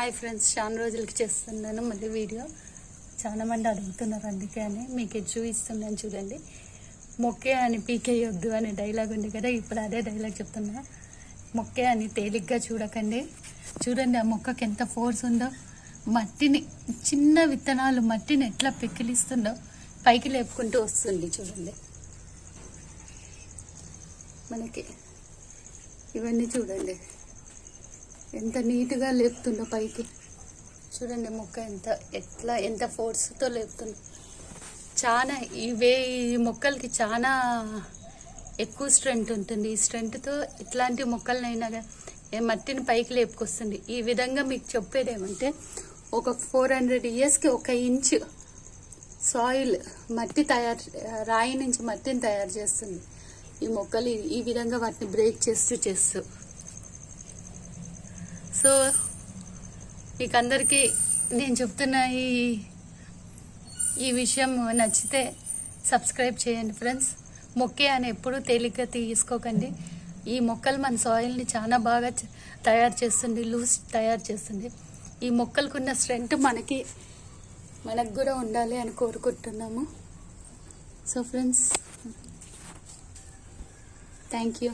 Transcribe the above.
Hi friends చాలా రోజులకి చేస్తున్నాను మళ్ళీ వీడియో. చాలా మంది అడుగుతున్నారు అందుకే అని. మీకు ఇది చూపిస్తున్నాను చూడండి. మొక్కే అని పీకేయొద్దు అనే డైలాగ్ ఉంది కదా ఇప్పుడు అదే డైలాగ్ చెప్తున్నా. మొక్కే అని తేలిగ్గా చూడకండి. చూడండి ఆ మొక్కకి ఎంత ఫోర్స్ ఉందో. మట్టిని చిన్న విత్తనాలు మట్టిని ఎట్లా పెక్కిలిస్తుందో పైకి లేపుకుంటూ వస్తుంది చూడండి. మనకి ఇవన్నీ చూడండి. ఎంత నీట్గా లేపుతుందో పైకి. చూడండి మొక్క ఎంత ఎట్లా ఎంత ఫోర్స్తో లేపుతుందో. చాలా ఇవే ఈ మొక్కలకి చాలా ఎక్కువ స్ట్రెంగ్త్ ఉంటుంది. ఈ స్ట్రెంగ్త్తో ఇట్లాంటి మొక్కలనైనా ఏ మట్టిని పైకి లేపుకొస్తుంది. ఈ విధంగా మీకు చెప్పేది ఏమంటే ఒక ఫోర్ హండ్రెడ్ ఇయర్స్కి ఒక ఇంచ్ సాయిల్ మట్టి తయారు రాయి నుంచి మట్టిని తయారు చేస్తుంది. ఈ మొక్కలు ఈ విధంగా వాటిని బ్రేక్ చేస్తూ చేస్తూ. సో మీకు అందరికీ నేను చెప్తున్న ఈ ఈ విషయం నచ్చితే సబ్స్క్రైబ్ చేయండి ఫ్రెండ్స్. మొక్కే అని ఎప్పుడూ తేలిగ్గా తీసుకోకండి. ఈ మొక్కలు మన సాయిల్ని చాలా బాగా తయారు చేస్తుంది లూజ్ తయారు చేస్తుంది. ఈ మొక్కలకున్న స్ట్రెంగ్త్ మనకి మనకు కూడా ఉండాలి అని కోరుకుంటున్నాము. So friends thank you